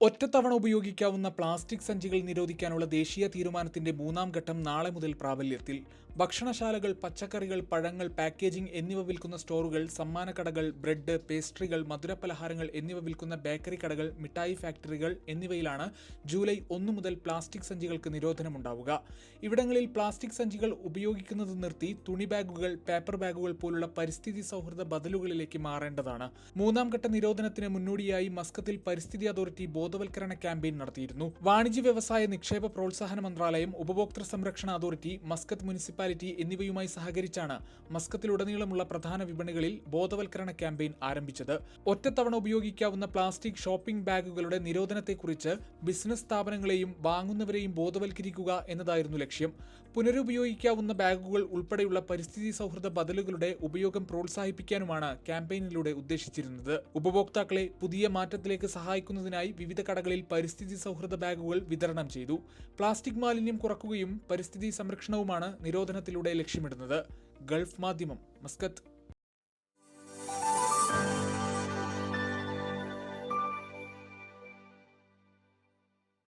ഒറ്റത്തവണ ഉപയോഗിക്കാവുന്ന പ്ലാസ്റ്റിക് സഞ്ചികൾ നിരോധിക്കാനുള്ള ദേശീയ തീരുമാനത്തിന്റെ മൂന്നാം ഘട്ടം നാളെ മുതൽ പ്രാബല്യത്തിൽ. ഭക്ഷണശാലകൾ പച്ചക്കറികൾ പഴങ്ങൾ പാക്കേജിംഗ് എന്നിവ വിൽക്കുന്ന സ്റ്റോറുകൾ സമ്മാന കടകൾ ബ്രെഡ് പേസ്ട്രികൾ മധുരപലഹാരങ്ങൾ എന്നിവ വിൽക്കുന്ന ബേക്കറി കടകൾ മിഠായി ഫാക്ടറികൾ എന്നിവയിലാണ് ജൂലൈ ഒന്ന് മുതൽ പ്ലാസ്റ്റിക് സഞ്ചികൾക്ക് നിരോധനമുണ്ടാവുക. ഇവിടങ്ങളിൽ പ്ലാസ്റ്റിക് സഞ്ചികൾ ഉപയോഗിക്കുന്നത് നിർത്തി തുണി ബാഗുകൾ പേപ്പർ ബാഗുകൾ പോലുള്ള പരിസ്ഥിതി സൗഹൃദ ബദലുകളിലേക്ക് മാറേണ്ടതാണ്. മൂന്നാം ഘട്ട നിരോധനത്തിന് മുന്നോടിയായി മസ്കത്തിൽ പരിസ്ഥിതി അതോറിറ്റി ബോധവൽക്കരണ ക്യാമ്പയിൻ നടത്തിയിരുന്നു. വാണിജ്യ വ്യവസായ നിക്ഷേപ പ്രോത്സാഹന മന്ത്രാലയം ഉപഭോക്തൃ സംരക്ഷണ അതോറിറ്റി മസ്കത്ത് മുനിസിപ്പാലിറ്റി എന്നിവയുമായി സഹകരിച്ചാണ് മസ്കത്തിലുടനീളമുള്ള പ്രധാന വിപണികളിൽ ബോധവൽക്കരണ ക്യാമ്പയിൻ ആരംഭിച്ചത്. ഒറ്റത്തവണ ഉപയോഗിക്കാവുന്ന പ്ലാസ്റ്റിക് ഷോപ്പിംഗ് ബാഗുകളുടെ നിരോധനത്തെക്കുറിച്ച് ബിസിനസ് സ്ഥാപനങ്ങളെയും വാങ്ങുന്നവരെയും ബോധവൽക്കരിക്കുക എന്നതായിരുന്നു ലക്ഷ്യം. പുനരുപയോഗിക്കാവുന്ന ബാഗുകൾ ഉൾപ്പെടെയുള്ള പരിസ്ഥിതി സൗഹൃദ ബദലുകളുടെ ഉപയോഗം പ്രോത്സാഹിപ്പിക്കാനുമാണ് ക്യാമ്പയിനിലൂടെ ഉദ്ദേശിച്ചിരുന്നത്. ഉപഭോക്താക്കളെ പുതിയ മാറ്റത്തിലേക്ക് സഹായിക്കുന്നതിനായി വിവിധ കടകളിൽ പരിസ്ഥിതി സൗഹൃദ ബാഗുകൾ വിതരണം ചെയ്തു. പ്ലാസ്റ്റിക് മാലിന്യം കുറക്കുകയും പരിസ്ഥിതി സംരക്ഷണവുമാണ് നിരോധനത്തിലൂടെ ലക്ഷ്യമിടുന്നത്. ഗൾഫ് മാധ്യമം മസ്കത്ത്.